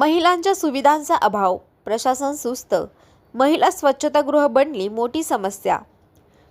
महिलांच्या सुविधांचा अभाव प्रशासन सुस्त महिला स्वच्छतागृह बनली मोठी समस्या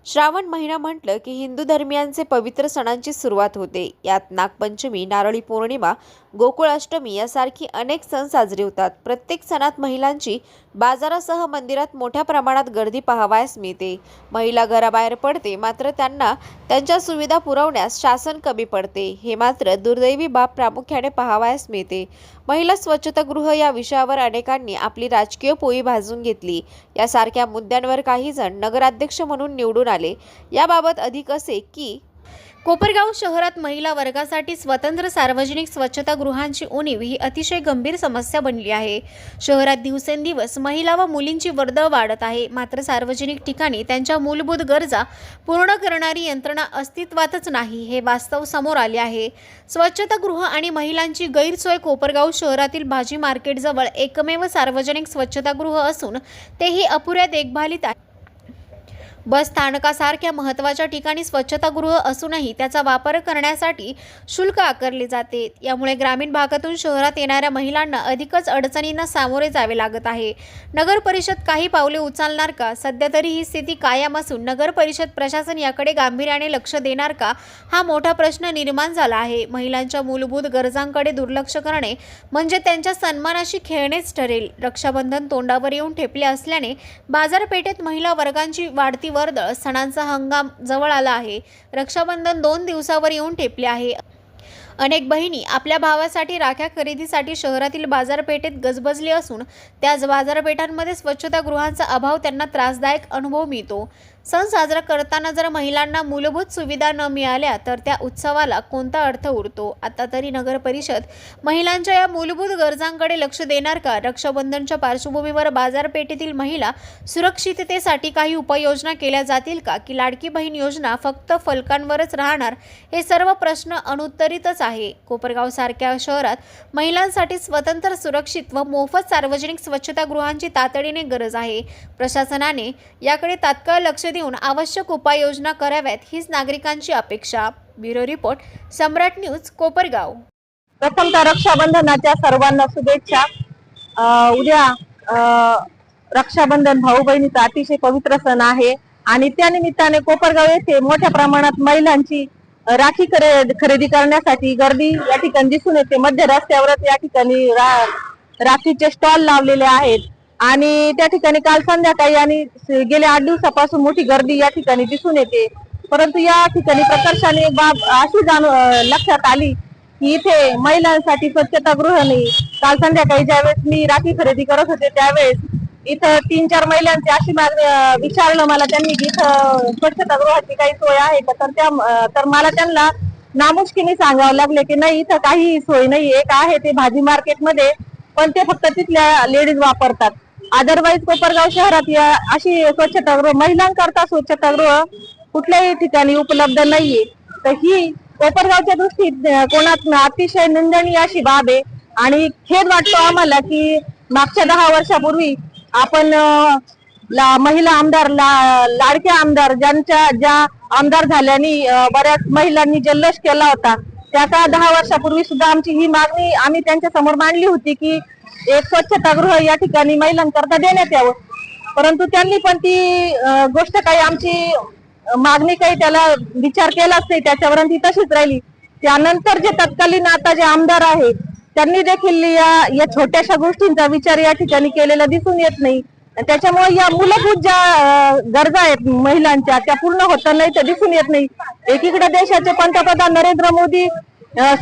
श्रावण महिना म्हटलं की हिंदू धर्मियांचे पवित्र सणांची सुरुवात होते. यात नागपंचमी नारळी पौर्णिमा गोकुळाष्टमी यासारखी अनेक सण साजरे होतात. प्रत्येक सणात महिलांची बाजारासह मंदिरात मोठ्या प्रमाणात गर्दी पाहावयास मिळते. महिला घराबाहेर पडते मात्र त्यांना त्यांच्या सुविधा पुरवण्यास शासन कमी पडते. हे मात्र दुर्दैवी बाब प्रामुख्याने पाहावयास मिळते. महिला स्वच्छतागृह या विषयावर अनेकांनी आपली राजकीय पोळी भाजून घेतली. यासारख्या मुद्द्यांवर काही जण नगराध्यक्ष म्हणून निवडून आले. याबाबत अधिक असे की कोपरगाव शहरात महिला वर्गासाठी स्वतंत्र सार्वजनिक स्वच्छतागृहांची उणीव ही अतिशय गंभीर समस्या बनली आहे. शहरात दिवसेंदिवस महिला व मुलींची वर्दळ वाढत आहे. मात्र सार्वजनिक ठिकाणी त्यांच्या मूलभूत गरजा पूर्ण करणारी यंत्रणा अस्तित्वातच नाही हे वास्तव समोर आले आहे. स्वच्छतागृह आणि महिलांची गैरसोय कोपरगाव शहरातील भाजी मार्केटजवळ एकमेव सार्वजनिक स्वच्छतागृह असून तेही अपुऱ्या देखभालीत आहे. बस स्थानकासारख्या महत्त्वाच्या ठिकाणी स्वच्छतागृह असूनही त्याचा वापर करण्यासाठी शुल्क आकारले जाते. यामुळे ग्रामीण भागातून शहरात येणाऱ्या महिलांना अधिकच अडचणींना सामोरे जावे लागत आहे. नगर परिषद काही पावले उचलणार का? सध्या तरी ही स्थिती कायम असून नगर परिषद प्रशासन याकडे गांभीर्याने लक्ष देणार का? हा मोठा प्रश्न निर्माण झाला आहे. महिलांच्या मूलभूत गरजांकडे दुर्लक्ष करणे म्हणजे त्यांच्या सन्मानाशी खेळणेच ठरेल. रक्षाबंधन तोंडावर येऊन ठेपले असल्याने बाजारपेठेत महिला वर्गांची वाढती वर्दळ सणांचा हंगाम जवळ आला आहे. रक्षाबंधन दोन दिवसावर येऊन ठेपले आहे. अनेक बहिणी आपल्या भावासाठी राख्या खरेदीसाठी शहरातील बाजारपेठेत गजबजली असून त्याच बाजारपेठांमध्ये स्वच्छतागृहांचा अभाव त्यांना त्रासदायक अनुभव मिळतो. सण साजरा करताना जर महिलांना मूलभूत सुविधा न मिळाल्या तर त्या उत्सवाला कोणता अर्थ उरतो? आता तरी नगर परिषद महिलांच्या या मूलभूत गरजांकडे लक्ष देणार का? रक्षाबंधनच्या पार्श्वभूमीवर बाजारपेठेतील महिला सुरक्षिततेसाठी काही उपाययोजना केल्या जातील का? की लाडकी बहीण योजना फक्त फलकांवरच राहणार? हे सर्व प्रश्न अनुत्तरितच आहे. कोपरगाव सारख्या शहरात महिलांसाठी स्वतंत्र सुरक्षित व मोफत सार्वजनिक स्वच्छतागृहांची तातडीने गरज आहे. प्रशासनाने याकडे तात्काळ लक्ष देऊन आवश्यक उपाययोजना कराव्यात हीच नागरिकांची अपेक्षा. Bureau report Samrat news Kopargaon. प्रथमतः रक्षाबंधनाच्या सर्वांना शुभेच्छा. उद्या रक्षाबंधन भाऊ बहिणीचा अतिशय पवित्र सण आहे आणि त्या निमित्ताने कोपरगाव येथे मोठ्या प्रमाणात महिलांची राखी खरे- खरेदी करण्यासाठी गर्दी या ठिकाणी दिसून येते. मध्य रस्त्यावरच या ठिकाणी रा- राखीचे स्टॉल लावलेले आहेत. आणि त्या ठिकाणी काल संध्याकाळी आणि गेल्या आठ दिवसापासून मोठी गर्दी या ठिकाणी दिसून येते. परंतु या ठिकाणी प्रकर्षाने बाब अशी जाण लक्षात आली की इथे महिलांसाठी स्वच्छतागृह नाही काल संध्याकाळी ज्यावेळेस मी राखी खरेदी करत होते त्यावेळेस इथं तीन चार महिलांची अशी विचारलं मला त्यांनी की इथं स्वच्छतागृहाची काही सोय आहे का? तर त्या तर मला त्यांना नामुष्कीने सांगावं लागले की नाही इथं काही सोय नाही एक आहे ते भाजी मार्केटमध्ये पण ते फक्त तिथल्या लेडीज वापरतात. अदरवाईज कोपरगाव शहरात या अशी स्वच्छतागृह महिलांकरता स्वच्छतागृह कुठल्याही ठिकाणी उपलब्ध नाहीये. तर ही कोपरगावच्या दृष्टीत कोणात अतिशय निंदनीय अशी बाब आहे. आणि खेद वाटतो आम्हाला की मागच्या दहा वर्षापूर्वी आपण ला महिला आमदार ला, लाडक्या आमदार ज्यांच्या ज्या आमदार झाल्याने बऱ्याच महिलांनी जल्लोष केला होता. त्याचा दहा वर्षापूर्वी सुद्धा आमची ही मागणी आम्ही त्यांच्यासमोर मांडली होती की एक स्वच्छतागृह या ठिकाणी महिलांकरता देण्यात यावं. परंतु त्यांनी पण ती गोष्ट काही आमची मागणी काही त्याला विचार केलाच नाही त्याच्यावर ती तशीच राहिली. त्यानंतर जे तत्कालीन आता जे आमदार आहेत त्यांनी देखील या या छोट्याशा गोष्टींचा विचार या ठिकाणी केलेला दिसून येत नाही. त्याच्यामुळे या मूलभूत ज्या गरजा आहेत महिलांच्या त्या पूर्ण होताना नाही दिसून येत नाही. एकीकडे देशाचे पंतप्रधान नरेंद्र मोदी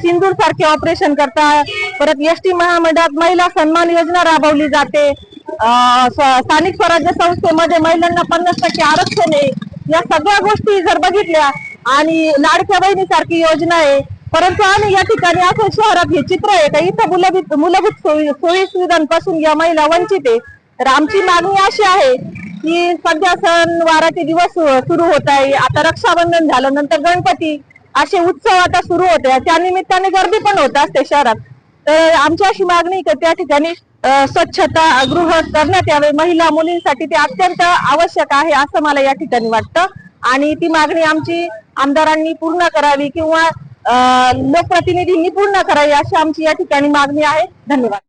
सिंदूर सारखे ऑपरेशन करतात. परत एस टी महामंडळात महिला सन्मान योजना राबवली जाते. स्थानिक स्वराज्य संस्थेमध्ये महिलांना पन्नास टक्के आरक्षण आहे. या सगळ्या गोष्टी जर बघितल्या आणि लाडक्या बहिणीसारखी योजना आहे परंतु आम्ही या ठिकाणी असं शहरात हे चित्र आहे का? इथं मूलभूत मूलभूत सोयी सोयी सुविधांपासून या महिला वंचित आहे. तर आमची मागणी अशी आहे की सध्या सण वाराचे दिवस सुरू होत आहे. आता रक्षाबंधन झालं नंतर गणपती असे उत्सव आता सुरू होते. त्या निमित्ताने गर्दी पण होत असते शहरात. तर आमची अशी मागणी की त्या ठिकाणी स्वच्छता गृह करण्यात यावे. महिला मुलींसाठी ते अत्यंत आवश्यक आहे असं मला या ठिकाणी वाटतं. आणि ती मागणी आमची आमदारांनी पूर्ण करावी किंवा लोकप्रतिनिधींनी पूर्ण करावी अशी आमची या ठिकाणी मागणी आहे. धन्यवाद.